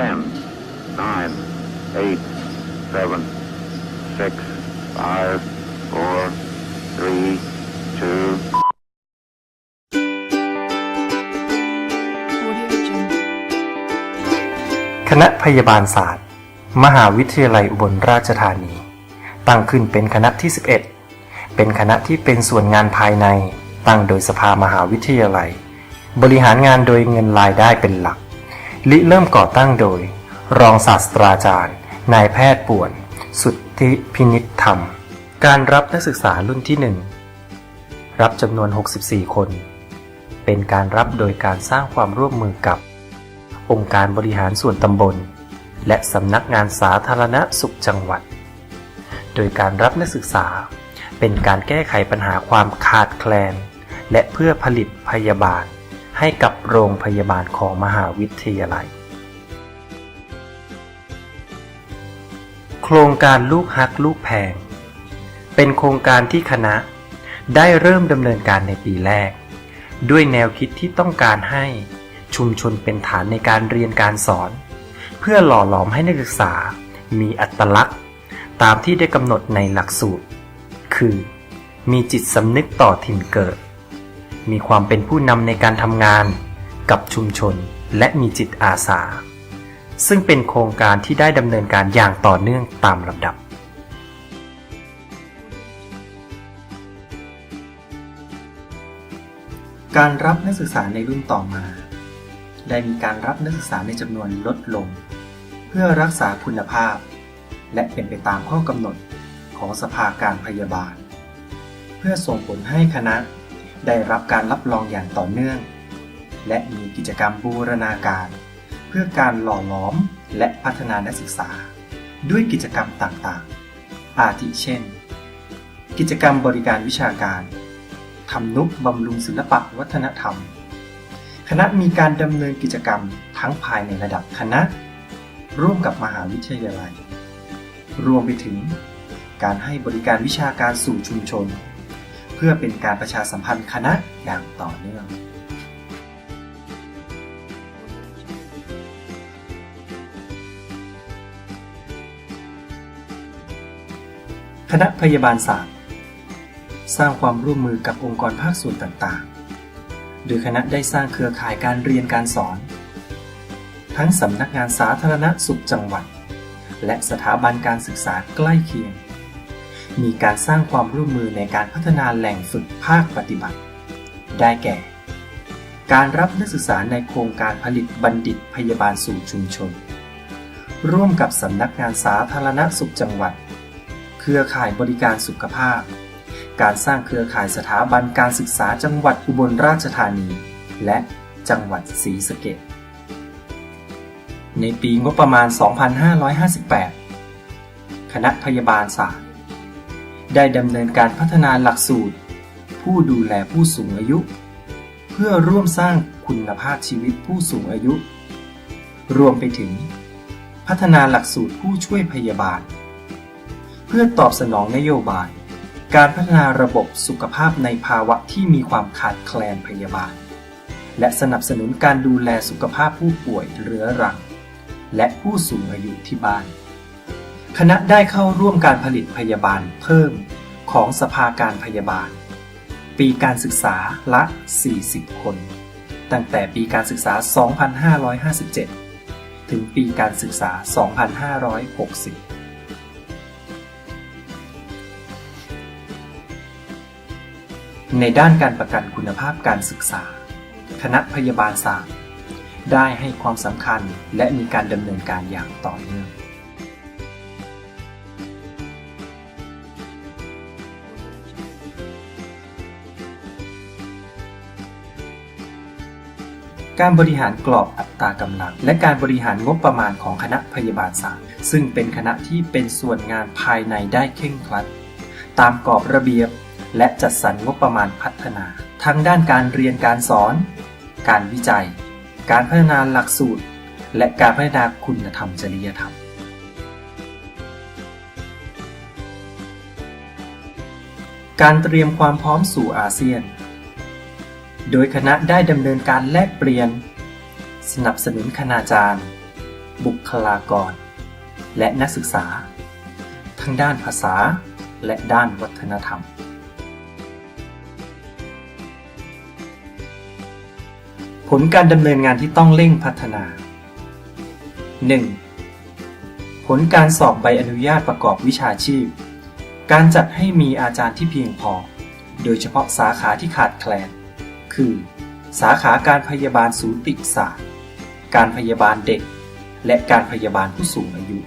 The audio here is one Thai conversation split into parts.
10, 9, 8, 7, 6, 5, 4, 3, 2, Audio Jungle. คณะพยาบาลศาสตร์ มหาวิทยาลัยอุบลราชธานี ตั้งขึ้นเป็นคณะที่ 11 เป็นคณะที่เป็นส่วนงานภายใน ตั้งโดยสภามหาวิทยาลัย บริหารงานโดยเงินรายได้เป็นหลัก ลิเริ่มก่อตั้งโดย รองศาสตราจารย์ นายแพทย์ป่วน สุทธิพินิษธรรม การรับนักศึกษารุ่นที่1รับจำนวน 64 คน เป็นการรับโดยการสร้างความร่วมมือกับ องค์การบริหารส่วนตำบล และสำนักงานสาธารณสุขจังหวัด โดยการรับนักศึกษา เป็นการแก้ไขปัญหาความขาดแคลน และเพื่อผลิตพยาบาล ให้กับโรงพยาบาลของมหาวิทยาลัย โครงการลูกฮักลูกแพง เป็นโครงการที่คณะได้เริ่มดำเนินการในปีแรก ด้วยแนวคิดที่ต้องการให้ชุมชนเป็นฐานในการเรียนการสอน เพื่อหล่อหลอมให้นักศึกษามีอัตลักษณ์ ตามที่ได้กำหนดในหลักสูตร คือ มีจิตสำนึกต่อถิ่นเกิด มีความเป็นผู้นำในการทำงาน กับชุมชนและมีจิตอาสา ซึ่งเป็นโครงการที่ได้ดำเนินการอย่างต่อเนื่องตามลำดับ การรับนักศึกษาในรุ่นต่อมา ได้มีการรับนักศึกษาในจำนวนลดลง เพื่อรักษาคุณภาพ และเป็นไปตามข้อกำหนดของสภาการพยาบาล เพื่อส่งผลให้คณะ ได้รับการรับรองอย่างต่อเนื่อง และมีกิจกรรมบูรณาการ เพื่อการหล่อหลอมและพัฒนานักศึกษา ด้วยกิจกรรมต่างๆ อาทิเช่น กิจกรรมบริการวิชาการทำนุบำรุงศิลปะวัฒนธรรม คณะมีการดำเนินกิจกรรมทั้งภายในระดับคณะ ร่วมกับมหาวิทยาลัย รวมไปถึง การให้บริการวิชาการสู่ชุมชน พื่อเป็นการประชาสัมพันธ์คณะอย่างต่อเนื่องคณะพยาบาลศาสตร์ สร้างความร่วมมือกับองค์กรภาคส่วนต่างๆ โดยคณะได้สร้างเครือข่ายการเรียนการสอน ทั้งสำนักงานสาธารณสุขจังหวัด และสถาบันการศึกษาใกล้เคียง มีการสร้างความร่วมมือในการพัฒนาแหล่งฝึกภาคปฏิบัติ ได้แก่ การรับนักศึกษาในโครงการผลิตบัณฑิตพยาบาลสู่ชุมชน ร่วมกับสำนักงานสาธารณสุขจังหวัด เครือข่ายบริการสุขภาพ การสร้างเครือข่ายสถาบันการศึกษาจังหวัดอุบลราชธานี และจังหวัดศรีสะเกษในปีงบประมาณ 2558 คณะพยาบาลศาสตร์ ได้ดำเนินการพัฒนาหลักสูตร ผู้ดูแลผู้สูงอายุ เพื่อร่วมสร้างคุณภาพชีวิตผู้สูงอายุ รวมไปถึง พัฒนาหลักสูตรผู้ช่วยพยาบาล เพื่อตอบสนองนโยบาย การพัฒนาระบบสุขภาพในภาวะที่มีความขาดแคลนพยาบาล และสนับสนุนการดูแลสุขภาพผู้ป่วยเรื้อรัง และผู้สูงอายุที่บ้าน คณะได้เข้าร่วมการผลิตพยาบาลเพิ่มของสภาการพยาบาล ปีการศึกษาละ 40 คน ตั้งแต่ปีการศึกษา 2557 ถึงปีการศึกษา 2560ในด้านการประกันคุณภาพการศึกษา คณะพยาบาลศาสตร์ ได้ให้ความสำคัญและมีการดำเนินการอย่างต่อเนื่อง การบริหารกรอบอัตรากำลัง และการบริหารงบประมาณของคณะพยาบาลศาสตร์ ซึ่งเป็นคณะที่เป็นส่วนงานภายในได้เข่งครัด ตามกรอบระเบียบ และจัดสรรงบประมาณพัฒนาทั้งด้านการเรียนการสอน การวิจัย การพัฒนาหลักสูตร และการพัฒนาคุณธรรมจริยธรรม การเตรียมความพร้อมสู่อาเซียน โดยคณะได้ดำเนินการแลกเปลี่ยน สนับสนุนคณาจารย์ บุคลากร และนักศึกษา ทั้งด้านภาษาและด้านวัฒนธรรม ผลการดำเนินงานที่ต้องเร่งพัฒนา 1. ผลการสอบใบอนุญาตประกอบวิชาชีพ การจัดให้มีอาจารย์ที่เพียงพอ โดยเฉพาะสาขาที่ขาดแคลน คือ สาขาการพยาบาลสูติศาสตร์ การพยาบาลเด็ก และการพยาบาลผู้สูงอายุ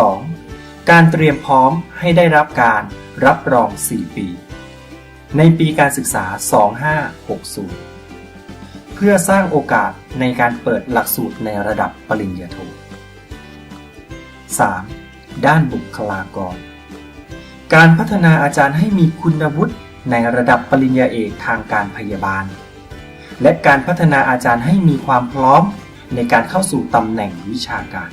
2. การเตรียมพร้อมให้ได้รับการรับรอง 4 ปี ในปีการศึกษา 2560 เพื่อสร้างโอกาสในการเปิดหลักสูตรในระดับปริญญาโท 3. ด้านบุคลากร การพัฒนาอาจารย์ให้มีคุณวุฒิ ในระดับปริญญาเอกทางการพยาบาล และการพัฒนาอาจารย์ให้มีความพร้อมในการเข้าสู่ตำแหน่งวิชาการ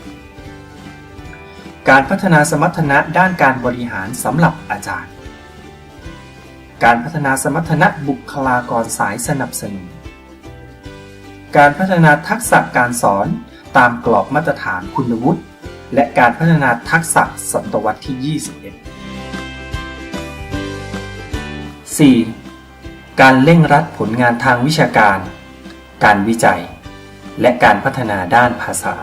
การพัฒนาสมรรถนะด้านการบริหารสำหรับอาจารย์ การพัฒนาสมรรถนะบุคลากรสายสนับสนุน การพัฒนาทักษะการสอนตามกรอบมาตรฐานคุณวุฒิและการพัฒนาทักษะศตวรรษที่21 4. การเร่งรัดผลงานทางวิชาการ การวิจัย และการพัฒนาด้านภาษา